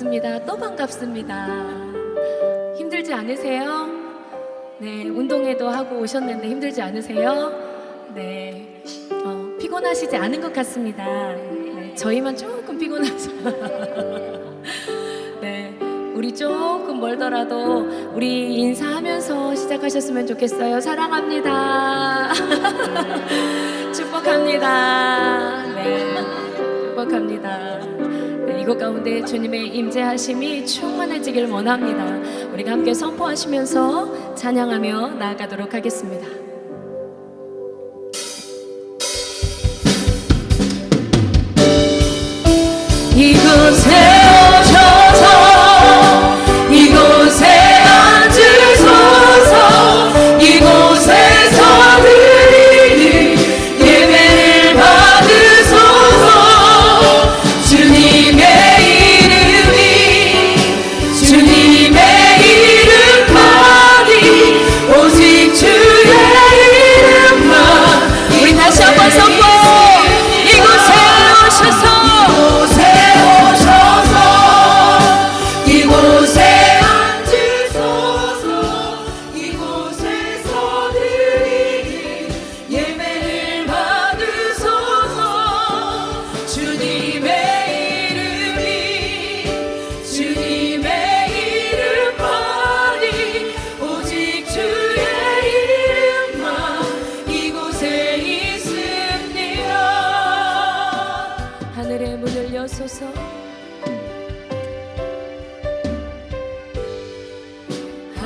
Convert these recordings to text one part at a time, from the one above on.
반갑습니다. 또 반갑습니다. 힘들지 않으세요? 네, 운동회도 하고 오셨는데 힘들지 않으세요? 네, 어, 피곤하시지 않은 것 같습니다. 네, 저희만 조금 피곤하죠. 네, 우리 조금 멀더라도 우리 인사하면서 시작하셨으면 좋겠어요. 사랑합니다. 축복합니다. 네, 축복합니다. 네, 이곳 가운데 주님의 임재하심이 충만해지길 원합니다. 우리가 함께 선포하시면서 찬양하며 나아가도록 하겠습니다. 이곳에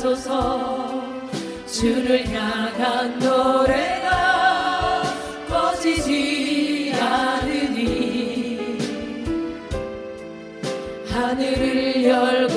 하소서. 주를 향한 노래가 꺼지지 않으니 하늘을 열고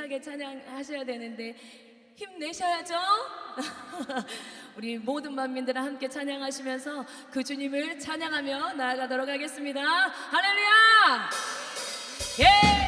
힘차게 찬양하셔야 되는데 힘내셔야죠. 우리 모든 만민들과 함께 찬양하시면서 그 주님을 찬양하며 나아가도록 하겠습니다. 할렐루야! 예!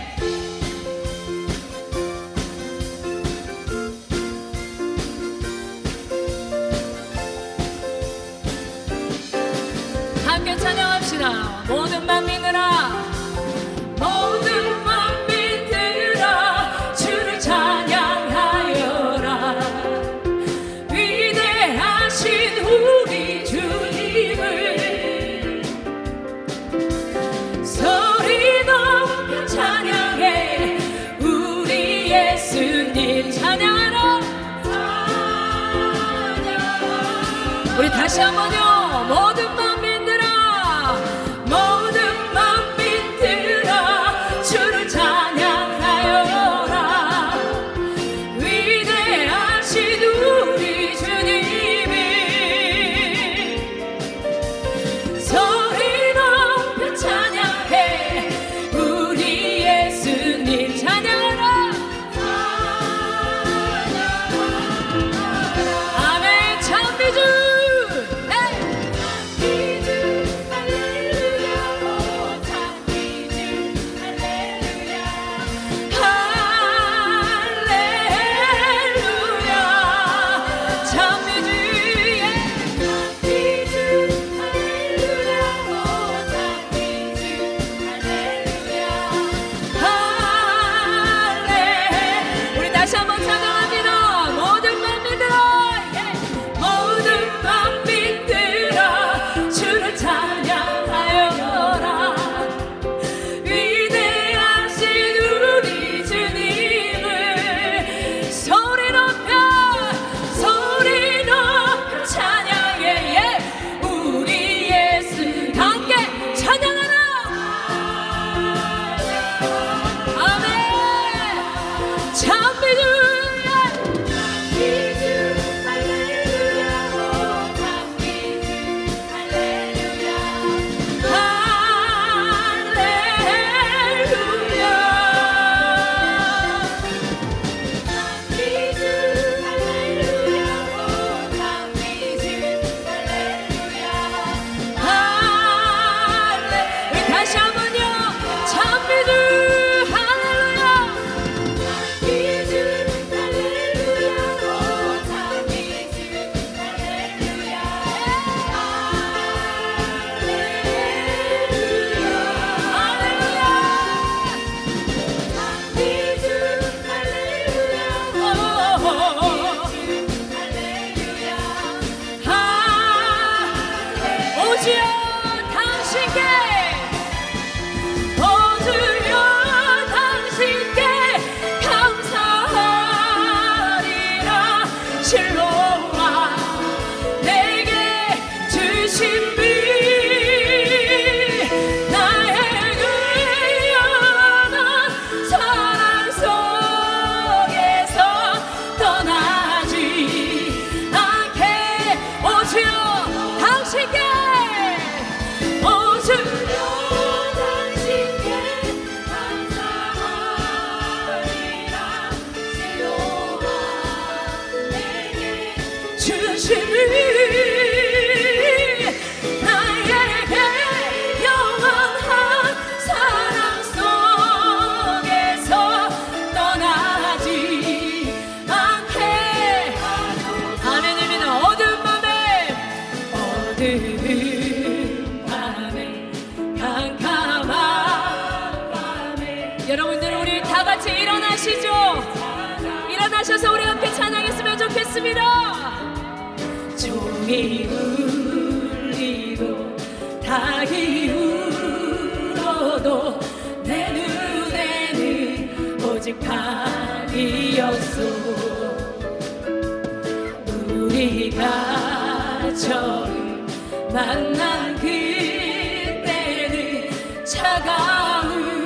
만난 그때는 차가운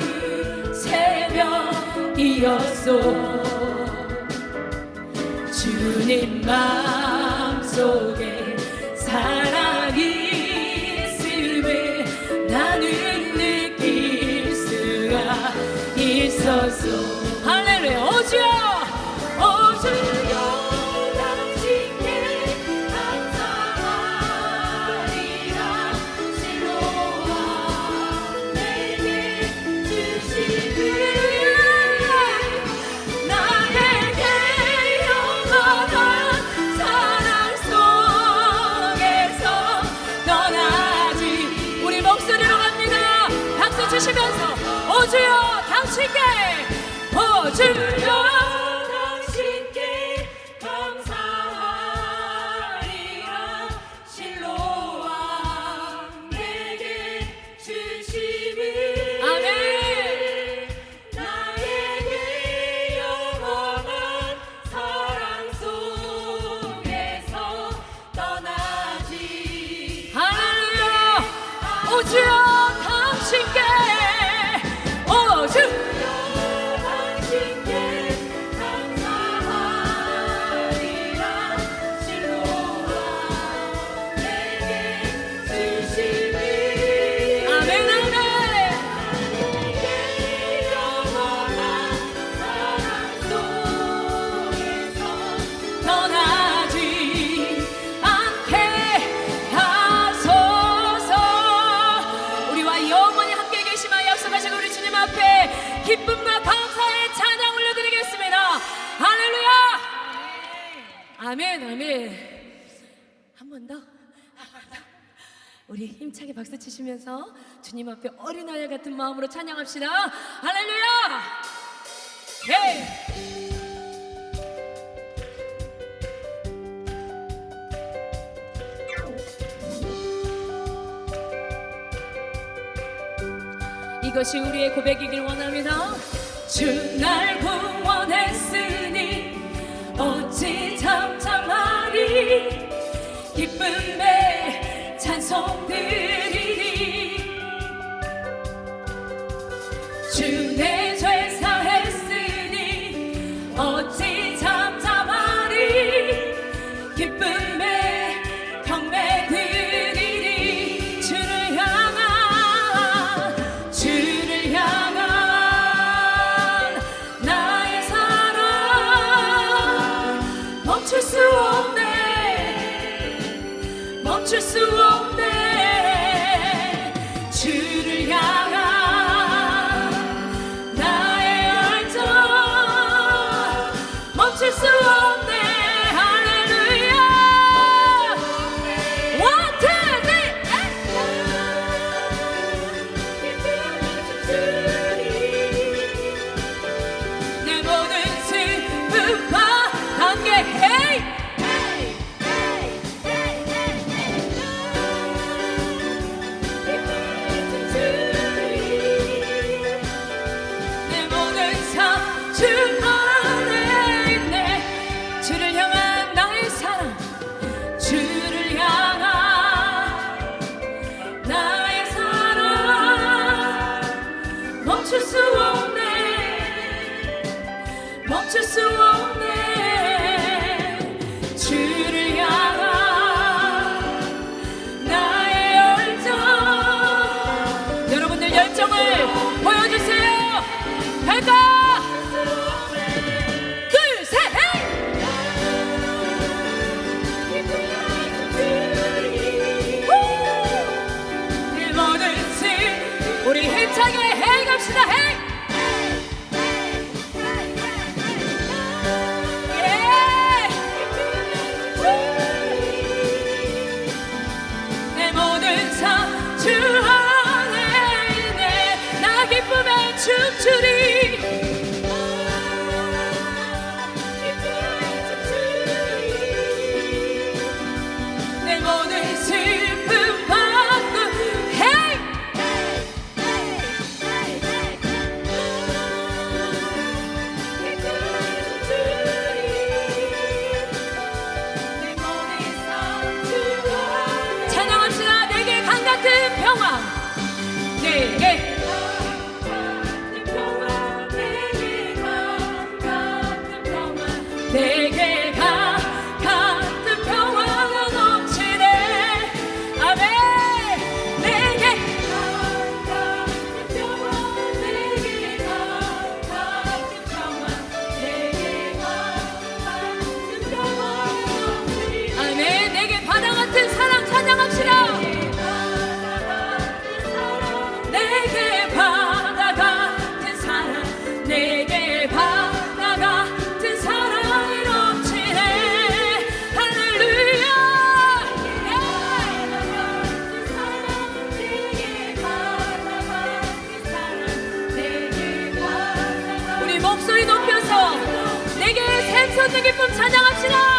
새벽이었소. 주님 마음속에 사랑이 있음을 나는 느낄 수가 있었소. 我亲爱 아멘, 아멘. 한번 더. 우리 힘차게 박수 치시면서 주님 앞에 어린아이 같은 마음으로 찬양합시다. 할렐루야! 예! 이것이 우리의 고백이길 원합니다. 주날 보 주님 은혜 찬송 드 true to 환장합시다!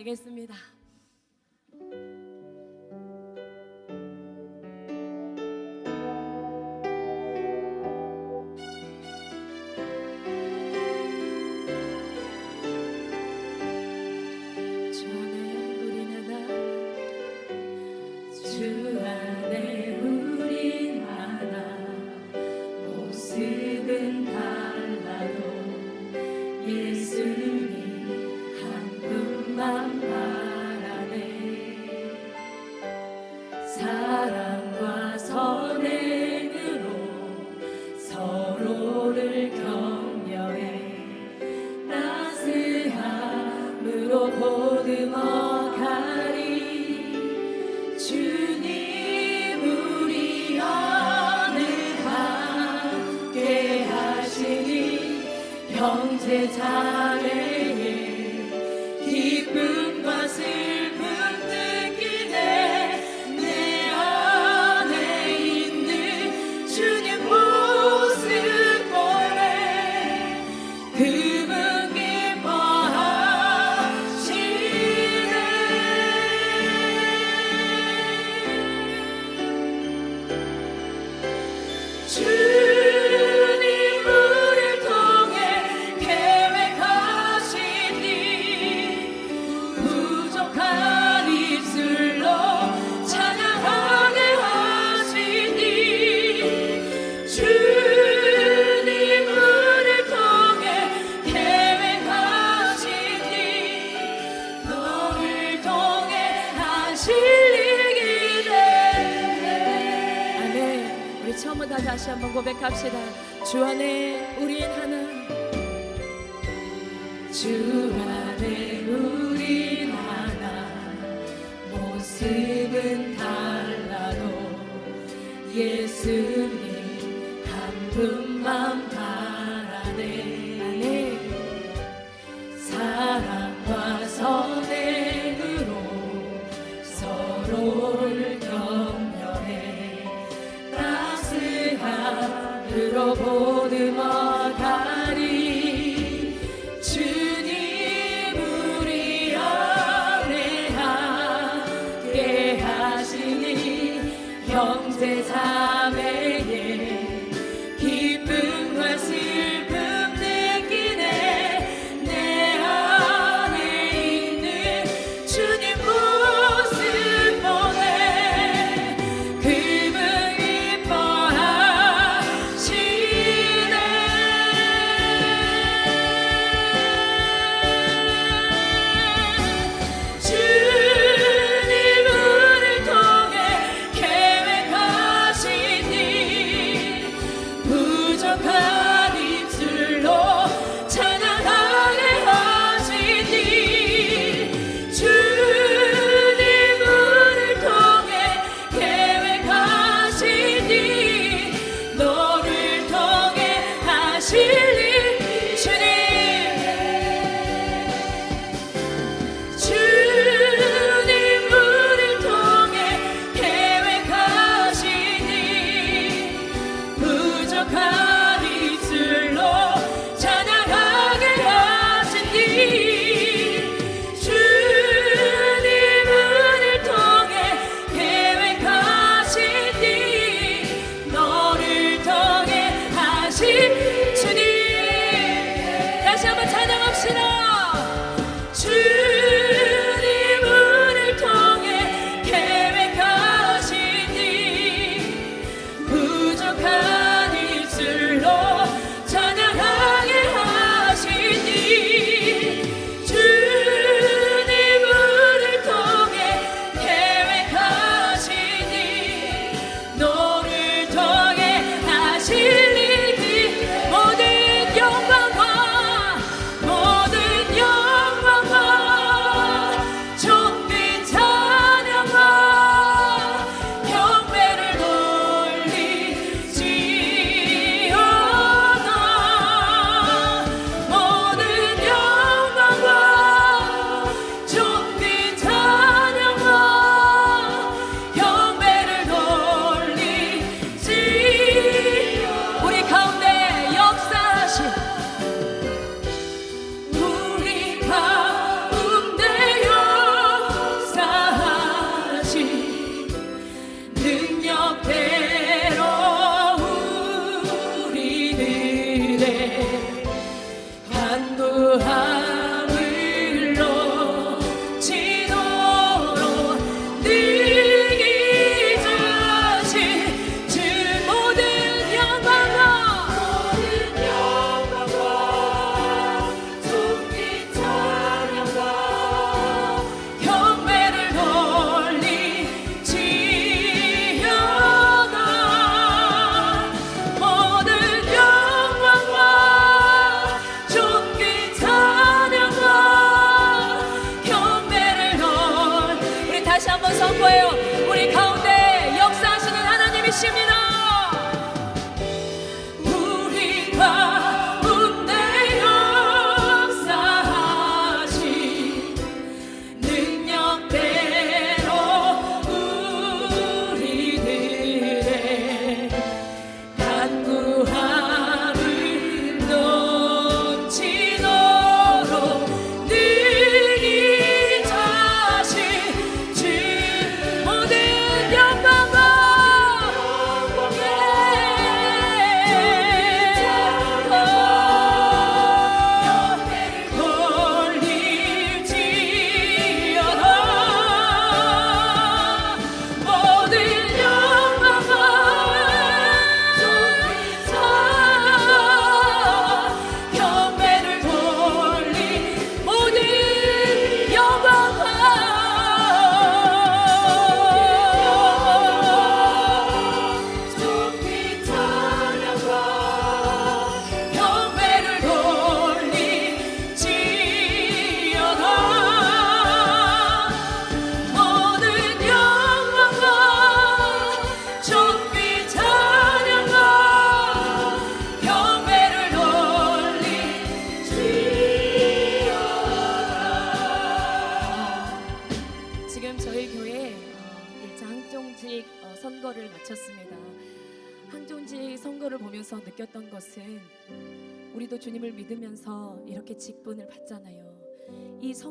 되겠습니다. 사랑과 선행으로 서로를 격려해 따스함으로 보듬어 가리. 주님 우리 안에 함께 하시니 형제 자매 를 격려해 따스함으로 보내 한번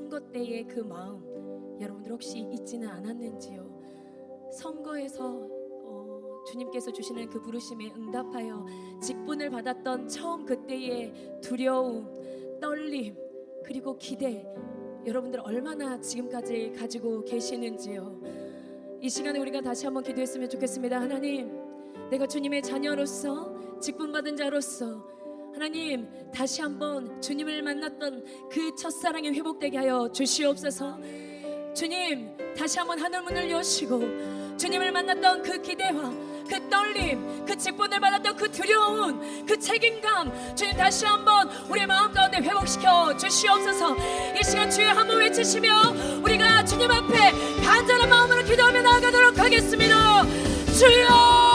선거 때의 그 마음 여러분들 혹시 잊지는 않았는지요? 선거에서 어, 주님께서 주시는 그 부르심에 응답하여 직분을 받았던 처음 그때의 두려움, 떨림, 그리고 기대 여러분들 얼마나 지금까지 가지고 계시는지요. 이 시간에 우리가 다시 한번 기도했으면 좋겠습니다. 하나님, 내가 주님의 자녀로서 직분 받은 자로서 하나님 다시 한번 주님을 만났던 그 첫사랑이 회복되게 하여 주시옵소서. 주님 다시 한번 하늘 문을 여시고 주님을 만났던 그 기대와 그 떨림 그 직분을 받았던 그 두려움 그 책임감 주님 다시 한번 우리의 마음 가운데 회복시켜 주시옵소서. 이 시간 주여 한번 외치시며 우리가 주님 앞에 간절한 마음으로 기도하며 나아가도록 하겠습니다. 주여